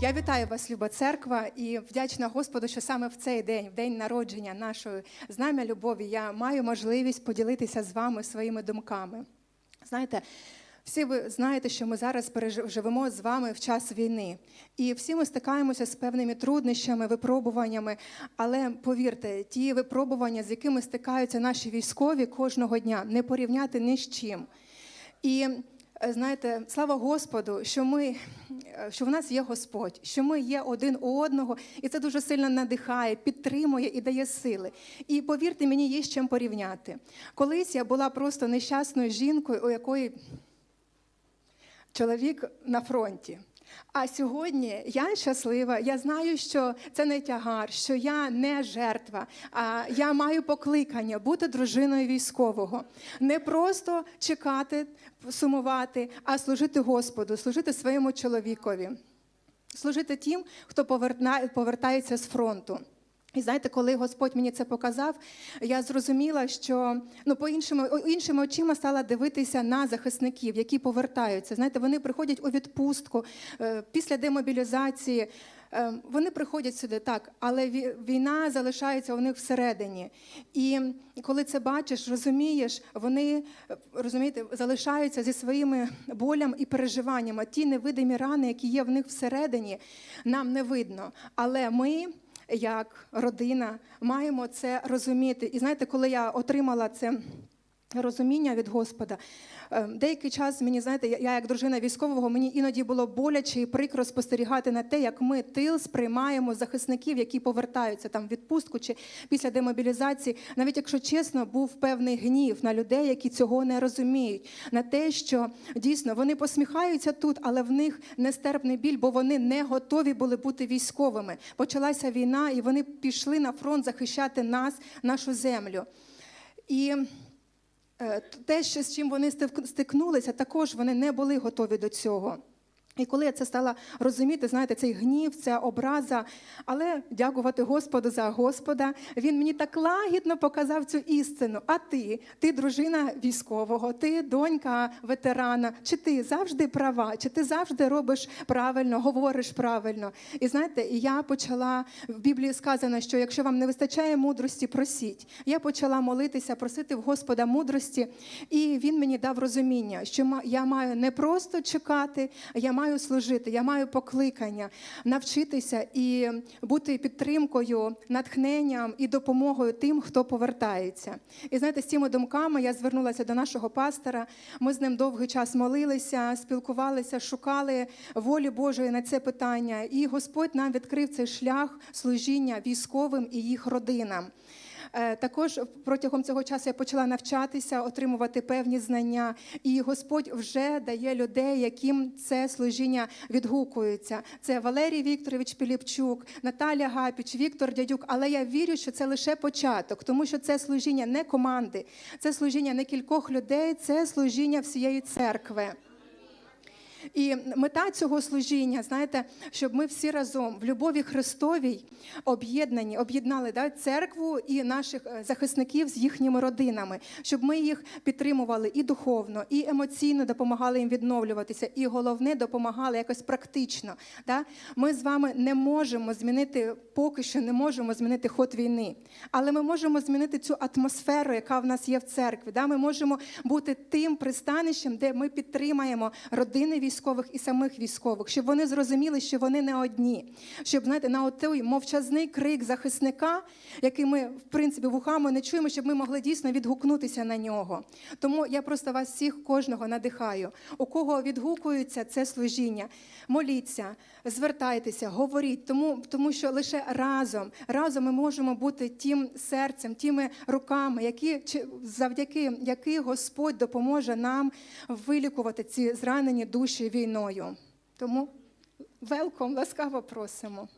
Я вітаю вас, люба церква, і вдячна Господу, що саме в цей день, в день народження нашої знам'я любові, я маю можливість поділитися з вами своїми думками. Знаєте, всі ви знаєте, що ми зараз переживемо з вами в час війни, і всі ми стикаємося з певними труднощами, випробуваннями. Але повірте, ті випробування, з якими стикаються наші військові кожного дня, не порівняти ні з чим. І знаєте, слава Господу, що ми, е, що в нас є Господь, що ми є один у одного, і це дуже сильно надихає, підтримує і дає сили. І повірте мені, є з чим порівняти. Колись я була просто нещасною жінкою, у якої чоловік на фронті. А сьогодні я щаслива. Я знаю, що це не тягар, що я не жертва. А я маю покликання бути дружиною військового, не просто чекати, сумувати, а служити Господу, служити своєму чоловікові, служити тим, хто повертається з фронту. І знаєте, коли Господь мені це показав, я зрозуміла, що ну по іншими іншими очима стала дивитися на захисників, які повертаються. Знаєте, вони приходять у відпустку е, після демобілізації. е, Вони приходять сюди так, але війна залишається у них всередині. І коли це бачиш, розумієш, вони е, розумієте, залишаються зі своїми болями і переживаннями. Ті невидимі рани, які є в них всередині, нам не видно. Але ми як родина маємо це розуміти. І знаєте, коли я отримала це. Розуміння від Господа. Е, Деякий час мені, знаєте, я як дружина військового, мені іноді було боляче і прикро спостерігати на те, як ми тил сприймаємо захисників, які повертаються там в відпустку чи після демобілізації. Навіть якщо чесно, був певний гнів на людей, які цього не розуміють, на те, що дійсно вони посміхаються тут, але в них нестерпний біль, бо вони не готові були бути військовими. Почалася війна, і вони пішли на фронт захищати нас, нашу землю. І те, що з чим вони стик- стикнулися, також вони не були готові до цього. І коли я це стала розуміти, знаєте, цей гнів, ця образа, але дякувати Господу за Господа, він мені так лагідно показав цю істину. А ти, ти дружина військового, ти донька ветерана, чи ти завжди права, чи ти завжди робиш правильно, говориш правильно. І знаєте, я почала в Біблії сказано, що якщо вам не вистачає мудрості, просіть. Я почала молитися, просити в Господа мудрості, і він мені дав розуміння, що я маю не просто чекати, я маю служити, я маю покликання навчитися і бути підтримкою, натхненням і допомогою тим, хто повертається. І знаєте, з цими думками я звернулася до нашого пастора. Ми з ним довгий час молилися, спілкувалися, шукали волі Божої на це питання. І Господь нам відкрив цей шлях служіння військовим і їх родинам. Е, Також протягом цього часу я почала навчатися, отримувати певні знання, і Господь вже дає людей, яким це служіння відгукується. Це Валерій Вікторович Піліпчук, Наталя Гапіч, Віктор Дядюк. Але я вірю, що це лише початок, тому що це служіння не команди, це служіння не кількох людей, це служіння всієї церкви. І мета цього служіння, знаєте, щоб ми всі разом в любові Христовій об'єднані, об'єднали да, церкву і наших е, захисників з їхніми родинами, щоб ми їх підтримували і духовно, і емоційно допомагали їм відновлюватися, і головне допомагали якось практично. Да? Ми з вами не можемо змінити, поки що не можемо змінити ход війни, але ми можемо змінити цю атмосферу, яка в нас є в церкві. Да? Ми можемо бути тим пристанищем, де ми підтримаємо родини військових і самих військових, щоб вони зрозуміли, що вони не одні. Щоб знаєте, на той мовчазний крик захисника, який ми в принципі вухами не чуємо, щоб ми могли дійсно відгукнутися на нього. Тому я просто вас всіх кожного надихаю. У кого відгукується це служіння, моліться, звертайтеся, говоріть, тому, тому що лише разом, разом ми можемо бути тим серцем, тими руками, які завдяки яких Господь допоможе нам вилікувати ці зранені душі війною. Тому велком, ласкаво просимо.